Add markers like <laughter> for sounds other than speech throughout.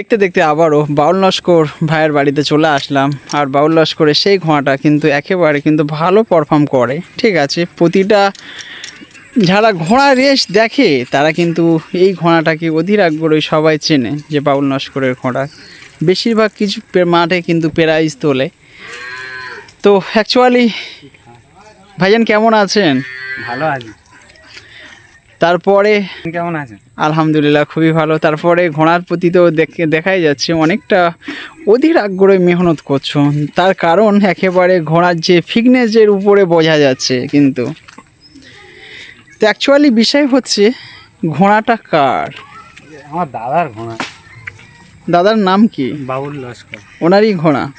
দেখতে দেখতে আবারও বাউল লস্কর ভাইয়ের বাড়িতে চলে আসলাম। আর বাউল লস্করের সেই ঘোড়াটা কিন্তু একেবারে কিন্তু ভালো পারফর্ম করে। ঠিক আছে, প্রতিটা যারা ঘোড়া রেস দেখে, তারা কিন্তু এই ঘোড়াটাকে অধীর আগ্রহী সবাই চেনে যে বাউল লস্করের ঘোড়া। বেশিরভাগ কিছু মাঠে কিন্তু প্রাইজ তোলে। তো অ্যাকচুয়ালি ভাইজান কেমন আছেন? ভালো আছি। তারপরে কেমন আছেন? আলহামদুলিল্লাহ খুবই ভালো। তারপরে ঘোড়ার প্রতি তো দেখে দেখাই যাচ্ছে অনেকটা অধীর আগ্রহে মেহনত করছ। তার কারণ একেবারে ঘোড়ার যে ফিটনেসের উপরে বোঝা যাচ্ছে কিন্তু। তো অ্যাকচুয়ালি বিষয় হচ্ছে ঘোড়াটা কার? আমার দাদার ঘোড়া। দাদার নাম কি? বাবুল লস্কর। ওনারই ঘোড়া।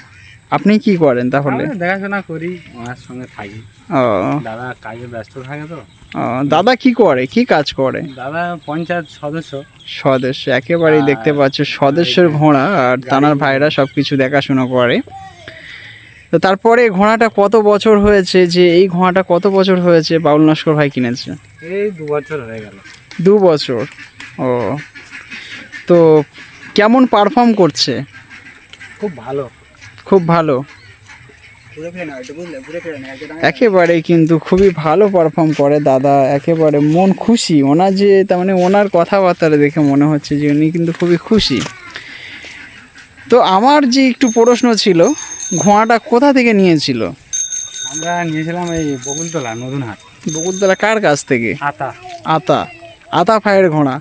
আপনি কি করেন তাহলে? দেখাশোনা করি ওনার সঙ্গে থাকি। ও। দাদা কাজে ব্যস্ত থাকে তো। ও, দাদা কি করে? কি কাজ করে? দাদা পঞ্চায়েত সদস্য। সদস্য একেবারেই দেখতে পাচ্ছ সদস্যের ঘোড়া আর তানার ভাইরা সব কিছু দেখাশোনা করে। তো তারপরে ঘোড়াটা কত বছর হয়েছে যে এই ঘোড়াটা কত বছর হয়েছে বাউল নস্কর ভাই কিনেছে? এই দু বছর হয়ে গেল। দু বছর ও। তো কেমন পারফর্ম করছে? খুব ভালো। খুব ভালো। একেবারে কিন্তু খুবই ভালো পারফর্ম করে দাদা একেবারে মন খুশি। ওনার যে তার মানে ওনার কথাবার্তা দেখে মনে হচ্ছে যে উনি কিন্তু খুবই খুশি। তো আমার যে একটু প্রশ্ন ছিল ঘোড়াটা কোথা থেকে নিয়েছিল? আমরা নিয়েছিলাম এই বকুলতলা নতুন হাট। বকুলতলা কার কাছ থেকে? আতা। আতা। আতা ফায়ের ঘোড়া।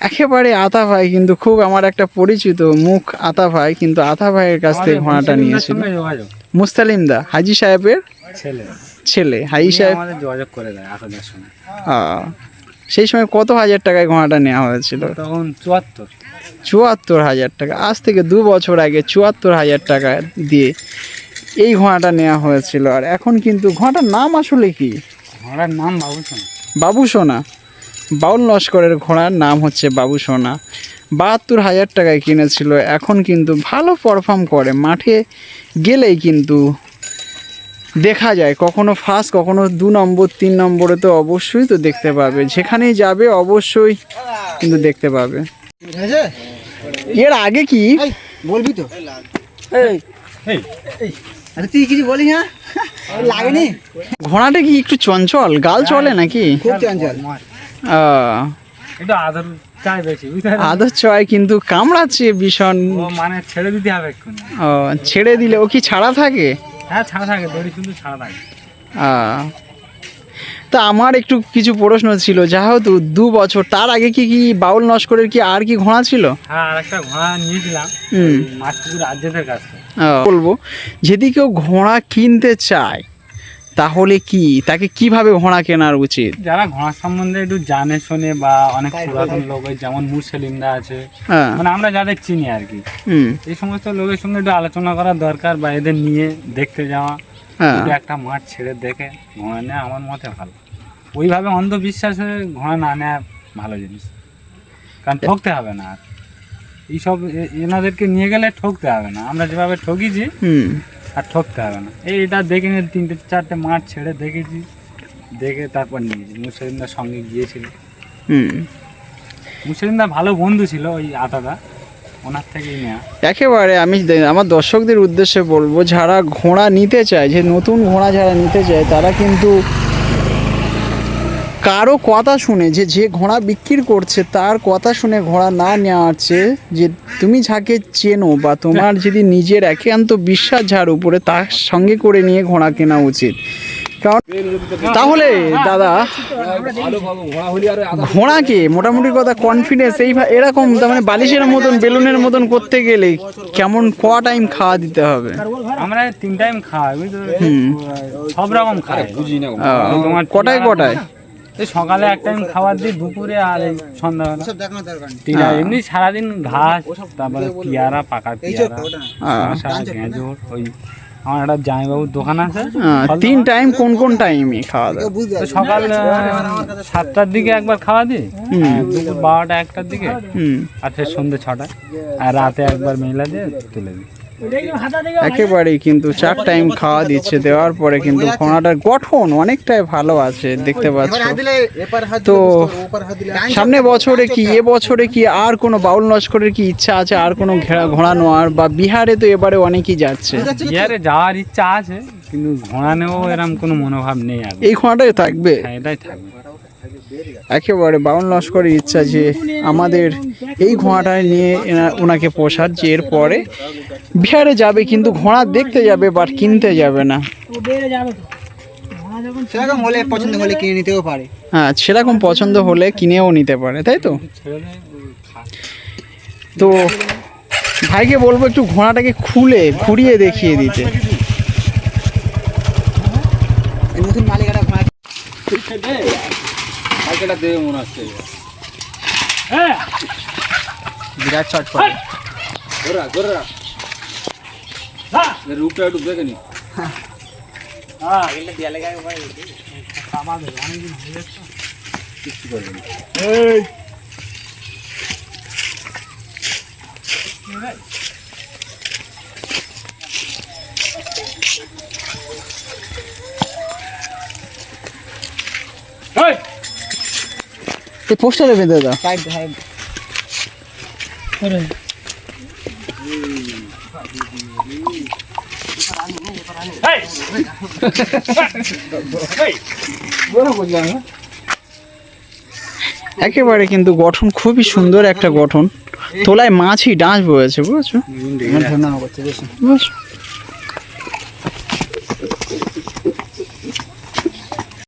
একেবারে আতা ভাই কিন্তু খুব আমার একটা পরিচিত মুখ আতা ভাই কিন্তু আতা ভাইয়ের কাছ থেকে ঘোড়াটা নিয়েছিল। মুস্তালিম দা হাজি সাহেবের ছেলে। ছেলে হাজি সাহেব যোগাযোগ করে দেয় সেই সময় কত হাজার টাকায় ঘোড়াটা নেওয়া হয়েছিল? তখন চুয়াত্তর। চুয়াত্তর হাজার টাকা। আজ থেকে দু বছর আগে চুয়াত্তর হাজার টাকা দিয়ে এই ঘোড়াটা নেওয়া হয়েছিল। আর এখন কিন্তু ঘোড়াটার নাম আসলে কি? ঘোড়ার নাম বাবু শোনা বাবু সোনা বাউল লস্করের ঘোড়ার নাম হচ্ছে বাবু সোনা। বাহাত্তর হাজার টাকায় কিনেছিল এখন কিন্তু ভালো পারফর্ম করে। মাঠে গেলেই কিন্তু দেখা যায়। কখনো ফার্স্ট কখনো দু নম্বর তিন নম্বরে তো অবশ্যই তো দেখতে পাবে। যেখানেই যাবে অবশ্যই কিন্তু দেখতে পাবে। এর আগে কি? বলবি তো। তুই কিছু বলি <laughs> লাগেনি? ঘোড়াটা কি একটু চঞ্চল? গাল চলে নাকি? খুব চঞ্চল। আদর চয় কিন্তু কামড়াচ্ছে ভীষণ। মানে ছেড়ে দিতে হবে ও, ছেড়ে দিলে ও কি ছাড়া থাকে? হ্যাঁ ছাড়া থাকে দড়ি শুধু ছাড়া থাকে। তা আমার একটু কিছু প্রশ্ন ছিল যেহেতু দু বছর তার আগে কি কি বাউল নস্করের কি আর কি ঘোড়া ছিল? হ্যাঁ আর একটা ঘোড়া নিয়েছিলাম রাজ্যদের কাছ বলব যদি কেউ ঘোড়া কিনতে চায় তাহলে কি? তাকে কীভাবে ঘোড়া কেনার উচিত? যারা ঘোড়া সম্বন্ধে একটু জানে শোনে বা অনেক পুরাতন লোক যেমন মুসলিমরা আছে হ্যাঁ। মানে আমরা যাদের চিনি আর কি। এই সমস্ত লোকের সঙ্গে একটু আলোচনা করা দরকার বা এদের নিয়ে দেখতে যাওয়া হ্যাঁ। একটা মাঠ ছেড়ে দেখে ঘোড়া নেওয়া আমার মতে ভালো। ওইভাবে অন্ধবিশ্বাসে ঘোড়া না নেওয়া ভালো জিনিস। কারণ ঠকতে হবে না আর। এইসব এনাদেরকে নিয়ে গেলে ঠকতে হবে না। আমরা যেভাবে ঠকিছি আর ঠকতে হবে না। এই এটা দেখে নিয়ে তিনটে চারটে মাঠ ছেড়ে দেখেছি। দেখে তারপর নিয়েছি মুসলিমদার সঙ্গে গিয়েছিল। মুসলিমদার মুসলিমদা ভালো বন্ধু ছিল ওই আতাদা। ওনার থেকেই নেওয়া একেবারে আমি আমার দর্শকদের উদ্দেশ্যে বলব যারা ঘোড়া নিতে চায় যে নতুন ঘোড়া যারা নিতে চায় তারা কিন্তু কারও কথা শুনে যে যে ঘোড়া বিক্রি করছে তার কথা শুনে ঘোড়া না নেওয়ার চেয়ে যে তুমি যাকে চেনো বা তোমার যদি নিজের একান্ত বিশ্বাস যার উপরে তার সঙ্গে করে নিয়ে ঘোড়া কেনা উচিত। কারণ তাহলে দাদা ঘোড়াকে মোটামুটি কথা কনফিডেন্স এই এরকম তার মানে বালিশের মতন বেলুনের মতন করতে গেলে কেমন ক টাইম খাওয়া দিতে হবে? আমরা তিন টাইম পেরেছ? সব রকম খাই। তোমার কটায় কটায়? সকালে এক টাইম খাবার দিই দুপুরে আর এই সন্ধ্যাবেলা এমনি সারাদিন ঘাস তারপরে পেয়ারা পাকা পেয়ারা আহ, ওই আমার একটা জামাইবাবুর দোকান আছে। তিন টাইম কোন কোন টাইমে খাওয়া দাওয়া তো সকাল সাতটার দিকে একবার খাওয়া দিই দুপুর বারোটা একটার দিকে হুম। আর ফের সন্ধ্যে ছটা। আর রাতে একবার মেলা দিয়ে তুলে দিই। একেবারেই কিন্তু চার টাইম খাওয়া দিচ্ছে দেওয়ার পরে কিন্তু ঘোড়াটার গঠন অনেকটাই ভালো আছে দেখতে পাচ্ছ। তো সামনে বছরে কি এ বছরে কি আর কোনো বাউল লস্করের কি ইচ্ছা আছে আর কোনো ঘেরা ঘোড়া নেওয়ার বা বিহারে তো এবারে অনেকেই যাচ্ছে। বিহারে যাওয়ার ইচ্ছা আছে কিন্তু ঘোড়ানেও এরকম কোনো মনোভাব নেই আর। এই ঘোড়াটাই থাকবে? হ্যাঁ এটাই থাকবে। একেবারে বাউল লস্করের ইচ্ছা যে আমাদের এই ঘোড়াটায় নিয়ে এনা- ওনাকে পোষার যে এরপরে বিহারে যাবে কিন্তু ঘোড়া দেখতে যাবে বাট কিনতে যাবে না। সেরকম হলে পছন্দ হলে কিনে নিতেও পারে। হ্যাঁ সেরকম পছন্দ হলে কিনেও নিতে পারে তাই তো? তো ভাইকে বলব একটু ঘোড়াটাকে খুলে ঘুরিয়ে দেখিয়ে দিতে। এই নতুন মালিক একটা ঘোড়া বিরাট শট করে এই পোস্টারে বেঁধে দাও সাইড সাইড একেবারে কিন্তু গঠন খুবই সুন্দর একটা গঠন। তোলায় মাছই ডাঁশ বয়েছে বুঝেছ? ধন্যবাদ